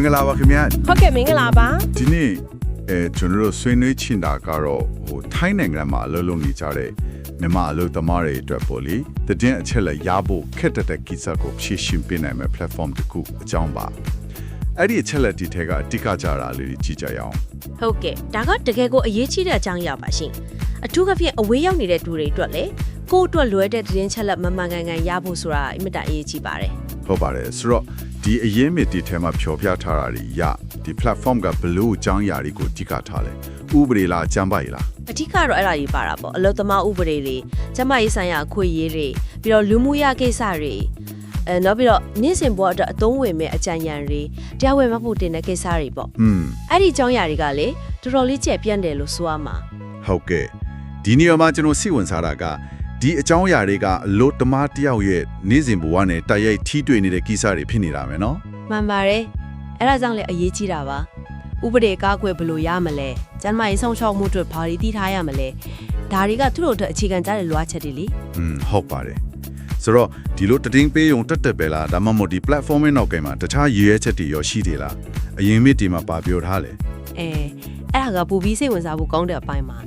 င်္ဂလာပါခင်ဗျာဟုတ်ကဲ့မင်္ဂလာပါဒီနေ့အဲကျွန်တော်တို့ဆွေးနွေးချင်တာကတော့ဟိုထိုင်းနိုင်ငံမှာအလုပ်လုပ်နေကြတဲ့မြန်မာအလုပ်သမားတွေအတွက်ပေါ့လေတည်င်းအချက်လက်ရဖို့ခက်တဲ့တဲ့ကိစ္စကိုဖြည့်ရှင်းပေးနိုင်မဲ့ platform တစ်ခုအကြောင်းပါအဲ့ဒီအချက်လက်ဒီထဲကအတိတ်ကကြတာလေးတွေကြည့်ကြရအောင်ဟုတ်ကဲ့ဒါကတကယ်ကိုအရေးကြီးတဲ့အကြောင်းအရာပါရှင်အထူးသဖြင့်အဝေးရောက်နေတဲ့သူတွေအတွက်လေကိုယ့်အတွက်လွယ်တဲ့သတင်းချက်လက်မမှန်ကန်ကန်ရဖို့ဆိုတာအင်မတန်အရေးကြီးပါတယ်ဟုတ်ပါတယ်ဆိုတော့ ဒီအရင်မြစ်ဒီထဲမှာဖြောပြထားတာတွေရဒီ platform ကဘလို့အကြောင်းအရာတွေကိုအတိတ်ကထားလဲဥပဒေလားအကြမ်းပါလားအထူးကတော့အဲ့ဒါကြီးပါတာပေါ့အလုသမားဥပဒေတွေကျမရေးဆိုင်ရာအခွင့်အရေးတွေပြီးတော့လူမှုရကိစ္စတွေအဲနောက်ပြီးတော့နေ့စဉ်ဘဝအတွက်အသုံးဝင်မဲ့အကြံဉာဏ်တွေတရားဝင်မှတ်ဖို့တင်တဲ့ကိစ္စတွေပေါ့อืมအဲ့ဒီအကြောင်းအရာတွေကလေတော်တော်လေးကျက်ပြန့်တယ်လို့ဆိုရမှာဟုတ်ကဲ့ဒီနေရာမှာကျွန်တော်စိတ်ဝင်စားတာက ဒီအကြောင်းအရာတွေကအလို့တမားတယောက်ရဲ့နေ့စဉ်ဘဝနဲ့တိုက်ရိုက်ထိတွေ့နေတဲ့ကိစ္စတွေဖြစ်နေတာပဲเนาะ မှန်ပါတယ်အဲ့ဒါကြောင့်လည်းအရေးကြီးတာပါဥပဒေကားကွယ်ဘယ်လိုရမလဲကျန်းမာရေးဆောင်ရှောက်မှုအတွက်ဘာတွေတည်ထားရမလဲဒါတွေကသူတို့အတွက်အခြေခံကြတဲ့လိုအပ်ချက်တွေလေ อืมဟုတ်ပါတယ်ဆိုတော့ဒီလိုတည်င်းပေးုံတက်တက်ပဲလားဒါမှမဟုတ်ဒီ platform ရဲ့နောက်ကမှာတခြားရည်ရွယ်ချက်တွေရောရှိသေးလားအရင်မြစ်ဒီမှာပါပြောထားလဲ အဲအဲ့ဒါကပူပြီးစိတ်ဝင်စားဖို့ကောင်းတဲ့အပိုင်းမှာ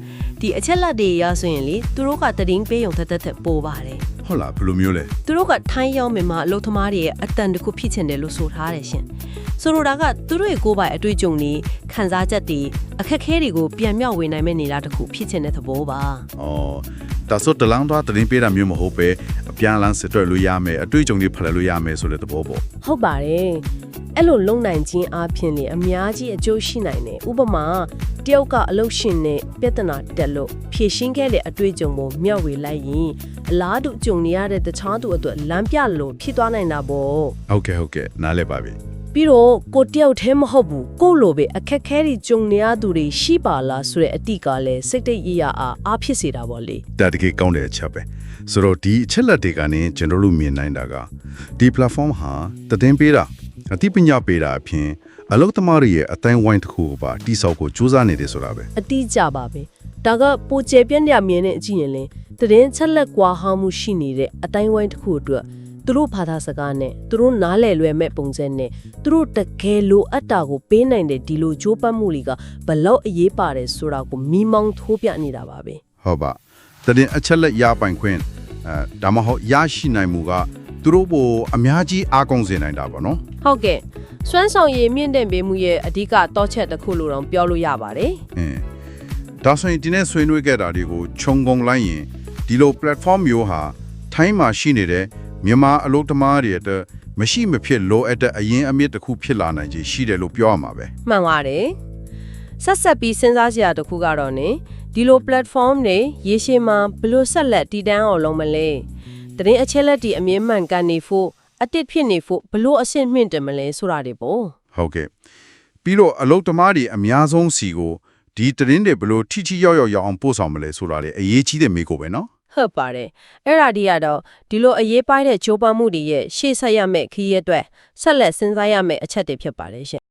ဒီအချက်လက်တွေရဆိုရင်လေသူတို့ကတည်င်းပေးုံတက်တက်တက်ပို့ပါတယ်ဟုတ်လားဘယ်လိုမျိုးလဲသူတို့ကထိုင်းရောက်မြန်မာအလုပ်သမားတွေရဲ့အတန်တစ်ခုဖြစ်ချင်တယ်လို့ဆိုထားတယ်ရှင်ဆိုလိုတာကသူတို့ရဲ့ကိုယ်ပိုင်အတွေ့အကြုံတွေခံစားချက်တွေအခက်အခဲတွေကိုပြန်မြောက်ဝေနိုင်မဲ့နေလားတစ်ခုဖြစ်ချင်တဲ့သဘောပါဩဒါဆိုတလန်းတော့တည်င်းပေးတာမျိုးမဟုတ်ပဲအပြန်အလှန်စစ်တွေ့လို့ရမယ်အတွေ့အကြုံတွေဖလှယ်လို့ရမယ်ဆိုတဲ့သဘောပေါ့ဟုတ်ပါတယ် အဲ့လိုလုံနိုင်ခြင်းအပြင်လေအများကြီးအကျိုးရှိနိုင်တယ်ဥပမာတယောက်ကအလုပ်ရှင်နဲ့ပြဿနာတက်လို့ဖြေရှင်းခဲ့တဲ့အတွေ့အကြုံကိုမျှဝေလိုက်ရင်အလားတူကြုံနေရတဲ့တခြားသူအတွက်လမ်းပြလို့ဖြစ်သွားနိုင်တာပေါ့ဟုတ်ကဲ့ဟုတ်ကဲ့နားလဲပါပြီပြီးတော့ကိုတယောက်တည်းမဟုတ်ဘူးကိုယ့်လိုပဲအခက်ခဲတွေကြုံနေရသူတွေရှိပါလားဆိုတဲ့အတိတ်ကလည်းစိတ်တိတ်ရရအားအားဖြစ်စေတာပေါ့လေဒါတကယ်ကောင်းတဲ့အချက်ပဲဆိုတော့ဒီအချက်လက်တွေကနေကျွန်တော်တို့မြင်နိုင်တာကဒီ platform ဟာတည်င်းပေးတာ အသိပညာပေးတာအပြင်အလုပ်သမားတွေရဲ့အတိုင်းဝိုင်းတစ်ခုကိုပါတိစောက်ကိုစူးစမ်းနေတယ်ဆိုတာပဲအတိအကျပါပဲဒါကပိုကျပြန့်ရမြင်တဲ့အကြည့်ရင်လဲတည်င်းချက်လက်ကွာဟောင်းမှုရှိနေတဲ့အတိုင်းဝိုင်းတစ်ခုအတွက်သူတို့ဘာသာစကားနဲ့သူတို့နားလည်လွယ်မဲ့ပုံစံနဲ့သူတို့တကယ်လိုအပ်တာကိုပေးနိုင်တဲ့ဒီလိုကြိုးပမ်းမှုတွေကဘလောက်အရေးပါတယ်ဆိုတာကိုမိမောင်းထိုးပြနေတာပါပဲဟုတ်ပါတည်င်းအချက်လက်ရပိုင်ခွင့်အဲဒါမှမဟုတ်ရရှိနိုင်မှုက သူတို့ဘိုအများကြီးအားကောင်းစေနိုင်တာပေါ့နော်ဟုတ်ကဲ့စွမ်းဆောင်ရည်မြင့်တဲ့ပေးမှုရဲ့အဓိကတော့ချက်တစ်ခုလို့တော့ပြောလို့ရပါတယ်အင်းဒါဆိုရင်ဒီနေ့ဆွေးနွေးခဲ့တာတွေကိုခြုံငုံလိုက်ရင်ဒီလို platform မျိုးဟာထိုင်းမှာရှိနေတဲ့မြန်မာအလုပ်သမားတွေအတွက်မရှိမဖြစ်လိုအပ်တဲ့အရင်အမြစ်တစ်ခုဖြစ်လာနိုင်ခြေရှိတယ်လို့ပြောရမှာပဲမှန်ပါတယ်ဆက်ဆက်ပြီးစဉ်းစားစရာတစ်ခုကတော့နေဒီလို platform တွေရေရှည်မှာဘယ်လို့ဆက်လက်တည်တန်းအောင်လုပ်မလဲ တရင်အချက်လက်တွေအမြင့်မှန်ကန်နေဖို့အတစ်ဖြစ်နေဖို့ဘလို့အဆင့်မြင့်တယ်မလဲဆိုတာတွေပေါ့ဟုတ်ကဲ့ပြီးတော့အလုပ်သမားတွေအများဆုံးစီကိုဒီသတင်းတွေဘလို့ထိထိရောက်ရောက်ရောက်အောင်ပို့ဆောင်မလဲဆိုတာလေအရေးကြီးတဲ့မိကိုပဲနော်ဟုတ်ပါတယ်အဲ့ဒါဒီကတော့ဒီလိုအရေးပိုင်းတဲ့ချိုးပမ်းမှုတွေရဲ့ရှေ့ဆက်ရမယ့်ခရီးရဲ့အတွက်ဆက်လက်စဉ်းစားရမယ့်အချက်တွေဖြစ်ပါတယ်ရှင်